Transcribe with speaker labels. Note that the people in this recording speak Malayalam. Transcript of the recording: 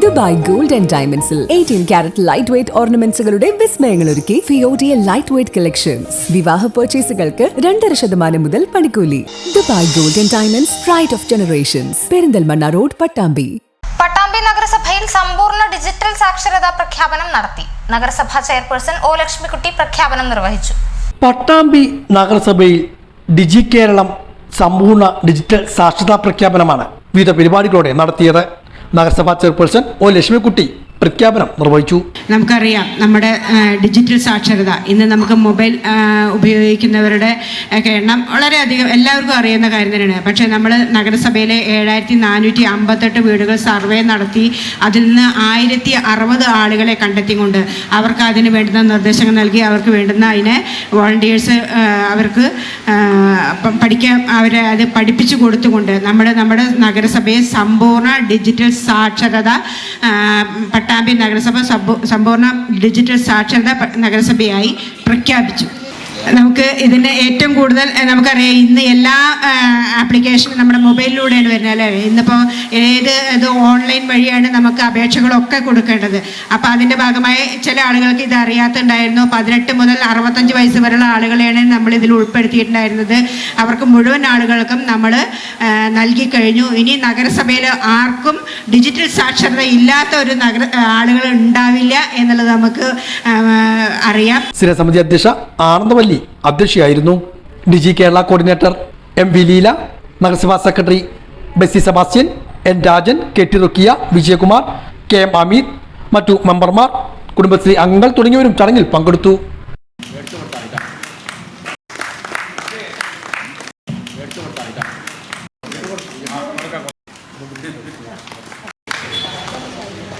Speaker 1: ദുബായ് ഗോൾഡ് ആൻഡ് ഡയമണ്ട്സിൽ എയ്റ്റീൻ ക്യാരറ്റ് ലൈറ്റ് വെയ്റ്റ് ഓർണമെന്റ്സുകളുടെ വിസ്മയങ്ങൾ ഒരുക്കി ഫിയോഡിയ ലൈറ്റ് വെയ്റ്റ് കളക്ഷൻസ് വിവാഹ പർച്ചേസുകൾക്ക് രണ്ടര ശതമാനം മുതൽ പണിക്കൂലി. Dubai gold and diamonds pride of generations Perinthalmanna road Pattambi.
Speaker 2: Pattambi നഗരസഭയിൽ സമ്പൂർണ ഡിജിറ്റൽ സാക്ഷരതാ പ്രഖ്യാപനം നടത്തി. നഗരസഭാ ചെയർപേഴ്സൺ ഒ ലക്ഷ്മിക്കുട്ടി പ്രഖ്യാപനം നിർവഹിച്ചു.
Speaker 3: പട്ടാമ്പി നഗരസഭയിൽ ഡിജി കേരളം സമ്പൂർണ ഡിജിറ്റൽ സാക്ഷരതാ പ്രഖ്യാപനമാണ്. വിവിധ പരിപാടികളോടെ നടത്തിയത് നഗരസഭാ ചെയർപേഴ്സൺ ഒ ലക്ഷ്മിക്കുട്ടി പ്രഖ്യാപനം നിർവഹിച്ചു.
Speaker 4: നമുക്കറിയാം നമ്മുടെ ഡിജിറ്റൽ സാക്ഷരത ഇന്ന് നമുക്ക് മൊബൈൽ ഉപയോഗിക്കുന്നവരുടെ ഒക്കെ എണ്ണം വളരെയധികം എല്ലാവർക്കും അറിയുന്ന കാര്യം തന്നെയാണ്. പക്ഷേ നമ്മൾ നഗരസഭയിലെ ഏഴായിരത്തി നാനൂറ്റി അമ്പത്തെട്ട് വീടുകൾ സർവേ നടത്തി അതിൽ നിന്ന് ആയിരത്തി അറുപത് ആളുകളെ കണ്ടെത്തിക്കൊണ്ട് അവർക്ക് അതിന് വേണ്ടുന്ന നിർദ്ദേശങ്ങൾ നൽകി അവർക്ക് വേണ്ടുന്ന അതിനെ വോളണ്ടിയേഴ്സ് അവർക്ക് പഠിക്കാൻ അവരെ അത് പഠിപ്പിച്ചു കൊടുത്തുകൊണ്ട് നമ്മുടെ നമ്മുടെ നഗരസഭയെ സമ്പൂർണ ഡിജിറ്റൽ സാക്ഷരത പട്ടാമ്പി നഗരസഭ സമ്പൂർണ ഡിജിറ്റൽ സാക്ഷരത നഗരസഭയായി പ്രഖ്യാപിച്ചു. നമുക്ക് ഇതിന് ഏറ്റവും കൂടുതൽ നമുക്കറിയാം ഇന്ന് എല്ലാ ആപ്ലിക്കേഷനും നമ്മുടെ മൊബൈലിലൂടെയാണ് വരുന്നത് അല്ലേ? ഇന്നിപ്പോൾ ഏത് ഇത് ഓൺലൈൻ വഴിയാണ് നമുക്ക് അപേക്ഷകളൊക്കെ കൊടുക്കേണ്ടത്. അപ്പോൾ അതിന്റെ ഭാഗമായി ചില ആളുകൾക്ക് ഇത് അറിയാത്തുണ്ടായിരുന്നു. പതിനെട്ട് മുതൽ അറുപത്തഞ്ച് വയസ്സ് വരെയുള്ള ആളുകളെയാണ് നമ്മൾ ഇതിൽ ഉൾപ്പെടുത്തിയിട്ടുണ്ടായിരുന്നത്. അവർക്ക് മുഴുവൻ ആളുകൾക്കും നമ്മൾ നൽകി കഴിഞ്ഞു. ഇനി നഗരസഭയിൽ ആർക്കും ഡിജിറ്റൽ സാക്ഷരത ഇല്ലാത്ത ഒരു നഗര ആളുകൾ ഉണ്ടാവില്ല എന്നുള്ളത് നമുക്ക് അറിയാം.
Speaker 3: സ്ഥിരസമിതി അധ്യക്ഷ Anandavalli അധ്യക്ഷയായിരുന്നു digi Kerala coordinator M V Leela നഗരസഭാ secretary Bessy Sebastian N Rajan K T Rukiya Vijayakumar K M Ameer മറ്റു മെമ്പർമാർ കുടുംബശ്രീ അംഗങ്ങൾ തുടങ്ങിയവരും ചടങ്ങിൽ പങ്കെടുത്തു.